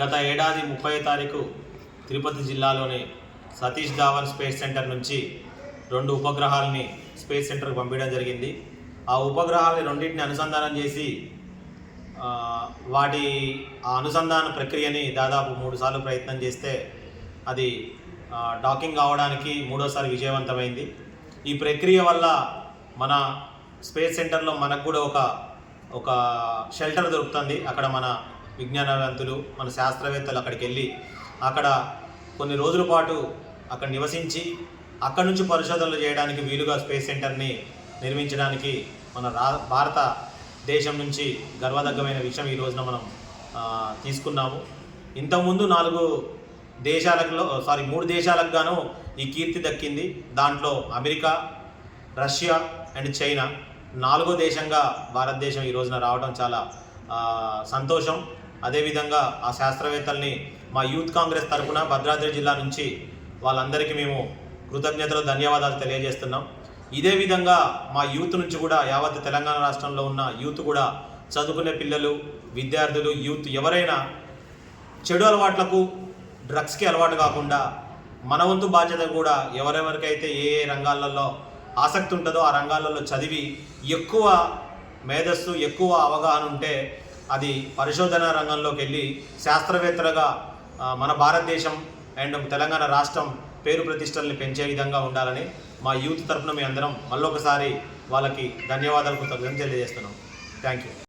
గత ఏడాది ముప్పై తారీఖు తిరుపతి జిల్లాలోని సతీష్ ధావన్ స్పేస్ సెంటర్ నుంచి రెండు ఉపగ్రహాలని స్పేస్ సెంటర్కి పంపించడం జరిగింది. ఆ ఉపగ్రహాలని రెండింటిని అనుసంధానం చేసి వాటి ఆ అనుసంధాన ప్రక్రియని దాదాపు మూడు సార్లు ప్రయత్నం చేస్తే అది డాకింగ్ కావడానికి మూడోసారి విజయవంతమైంది. ఈ ప్రక్రియ వల్ల మన స్పేస్ సెంటర్లో మనకు కూడా ఒక ఒక షెల్టర్ దొరుకుతుంది. అక్కడ మన విజ్ఞానవంతులు మన శాస్త్రవేత్తలు అక్కడికి వెళ్ళి అక్కడ కొన్ని రోజుల పాటు అక్కడ నివసించి అక్కడి నుంచి పరిశోధనలు చేయడానికి వీలుగా స్పేస్ సెంటర్ని నిర్మించడానికి మన రా భారత దేశం నుంచి గర్వదగ్గమైన విషయం ఈ రోజున మనం తీసుకున్నాము. ఇంతకుముందు నాలుగు దేశాలలో సారీ మూడు దేశాలకు గాను ఈ కీర్తి దక్కింది. దాంట్లో అమెరికా రష్యా అండ్ చైనా నాలుగో దేశంగా భారతదేశం ఈ రోజున రావడం చాలా సంతోషం. అదేవిధంగా ఆ శాస్త్రవేత్తల్ని మా యూత్ కాంగ్రెస్ తరఫున భద్రాద్రి జిల్లా నుంచి వాళ్ళందరికీ మేము కృతజ్ఞతలు ధన్యవాదాలు తెలియజేస్తున్నాం. ఇదే విధంగా మా యూత్ నుంచి కూడా యావత్ తెలంగాణ రాష్ట్రంలో ఉన్న యూత్ కూడా చదువుకునే పిల్లలు విద్యార్థులు యూత్ ఎవరైనా చెడు అలవాట్లకు డ్రగ్స్కి అలవాటు కాకుండా మన వంతు బాధ్యత కూడా ఎవరెవరికైతే ఏ ఏ రంగాలలో ఆసక్తి ఉంటుందో ఆ రంగాలలో చదివి ఎక్కువ మేధస్సు ఎక్కువ అవగాహన ఉంటే అది పరిశోధన రంగంలోకి వెళ్ళి శాస్త్రవేత్తలుగా మన భారతదేశం అండ్ తెలంగాణ రాష్ట్రం పేరు ప్రతిష్టల్ని పెంచే విధంగా ఉండాలని మా యూత్ తరఫున మీ అందరం మళ్ళొకసారి వాళ్ళకి ధన్యవాదాలు కృతజ్ఞతలు తెలియజేస్తున్నాం. Thank you.